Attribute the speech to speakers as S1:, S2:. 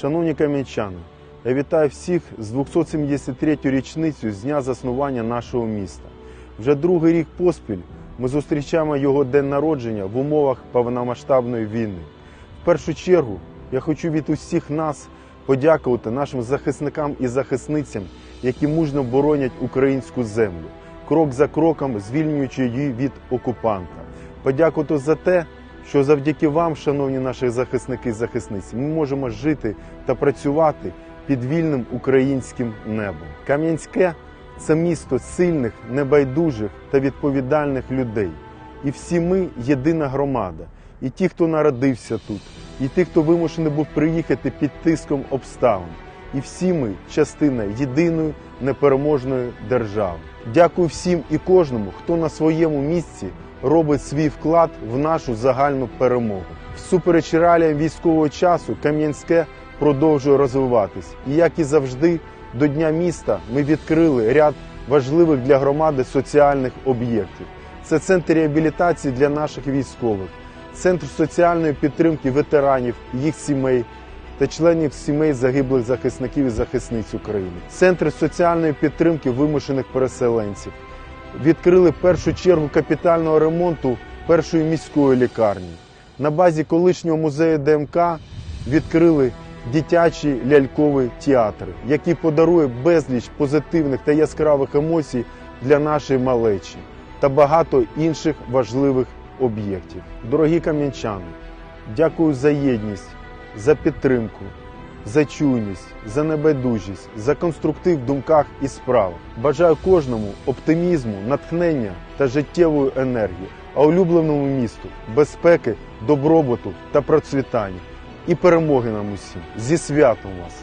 S1: Шановні кам'янчани, я вітаю всіх з 273-ю річницю з дня заснування нашого міста. Вже другий рік поспіль ми зустрічаємо його день народження в умовах повномасштабної війни. В першу чергу я хочу від усіх нас подякувати нашим захисникам і захисницям, які мужньо боронять українську землю, крок за кроком звільнюючи її від окупанта. Подякувати за те, що завдяки вам, шановні наші захисники і захисниці, ми можемо жити та працювати під вільним українським небом. Кам'янське це місто сильних, небайдужих та відповідальних людей. І всі ми єдина громада. І ті, хто народився тут, і ті, хто вимушений був приїхати під тиском обставин. І всі ми частина єдиної непереможної держави. Дякую всім і кожному, хто на своєму місці робить свій вклад в нашу загальну перемогу. Всупереч реаліям військового часу Кам'янське продовжує розвиватись. І як і завжди, до Дня міста ми відкрили ряд важливих для громади соціальних об'єктів. Це центр реабілітації для наших військових, центр соціальної підтримки ветеранів, їх сімей та членів сімей загиблих захисників і захисниць України, центр соціальної підтримки вимушених переселенців. Відкрили першу чергу капітального ремонту першої міської лікарні. На базі колишнього музею ДМК відкрили дитячий ляльковий театр, який подарує безліч позитивних та яскравих емоцій для нашої малечі та багато інших важливих об'єктів. Дорогі кам'янчани, дякую за єдність, за підтримку, за чуйність, за небайдужість, за конструктив в думках і справах. Бажаю кожному оптимізму, натхнення та життєвої енергії, а улюбленому місту безпеки, добробуту та процвітання і перемоги нам усім. Зі святом вас!